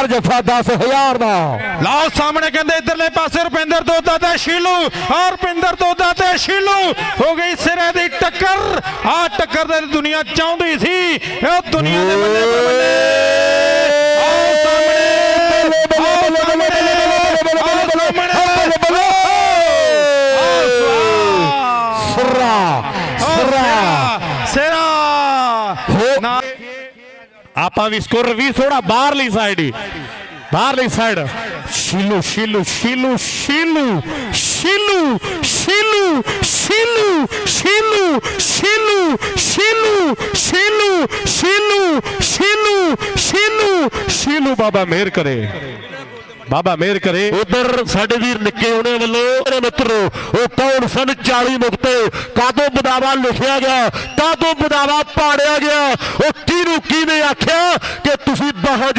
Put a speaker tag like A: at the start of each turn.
A: ਹਰ ਜਫਾ 10000 ਦਾ।
B: ਲਓ ਸਾਹਮਣੇ ਕਹਿੰਦੇ ਇਧਰਲੇ ਪਾਸੇ ਰੁਪਿੰਦਰ ਦੋਦਾ ਤੇ ਸ਼ੀਲੂ ਔਰ ਰੁਪਿੰਦਰ ਦੋਦਾ ਤੇ ਸ਼ੀਲੂ। ਹੋ ਗਈ ਸਿਰੇ ਦੀ ਟੱਕਰ। ਆ ਟੱਕਰ ਦੇ ਦੁਨੀਆ ਚਾਹੁੰਦੀ ਸੀ। ਇਹ ਦੁਨੀਆ ਦੇ ਬੱਲੇ ਬੱਲੇ ਆਓ ਸਾਹਮਣੇ। ਆਓ ਸਾਹਮਣੇ। ਆਓ ਸਾਹਮਣੇ।
A: ਸਰਾ। ਸਰਾ।
B: ਸਿਰਾ। ਨਾ
A: ਆਪਾਂ ਵੀ ਸਕੋਰ ਵੀ ਥੋੜਾ ਬਾਹਰਲੀ ਸਾਈਡ ਹੀ ਬਾਹਰਲੀ ਸਾਈਡ ਸ਼ੀਲੂ ਸ਼ੀਲੂ ਸ਼ੀਲੂ ਸ਼ੀਲੂ ਸ਼ੀਲੂ ਸ਼ੀਲੂ ਸ਼ੀਲੂ ਸ਼ੀਲੂ ਸ਼ੀਲੂ ਸ਼ੀਲੂ ਸ਼ੀਲੂ ਸ਼ੀਲੂ ਸ਼ੀਲੂ ਸ਼ੀਲੂ ਸ਼ੀਲੂ ਬਾਬਾ ਮਿਹਰ ਕਰੇ ਬਾਬਾ ਮਿਹਰ ਕਰੇ।
C: ਉਧਰ ਸਾਡੇ ਵੀਰ ਨਿੱਕੇ ਹੋਣੇ ਵੱਲੋਂ ਮੇਰੇ ਮਿੱਤਰੋ, ਉਹ ਕੌਣ ਸਨ? 40 ਨੁਕਤੇ ਕਾਦੋਂ ਬਦਾਵਾ ਲਿਖਿਆ ਗਿਆ? ਕਾਦੋਂ ਬਦਾਵਾ ਪਾੜਿਆ ਗਿਆ? ਉਹ ਕਿਹਨੂੰ ਕਿਵੇਂ ਆਖਿਆ ਕਿ ਤੁਸੀਂ ਬਾਹਾਂ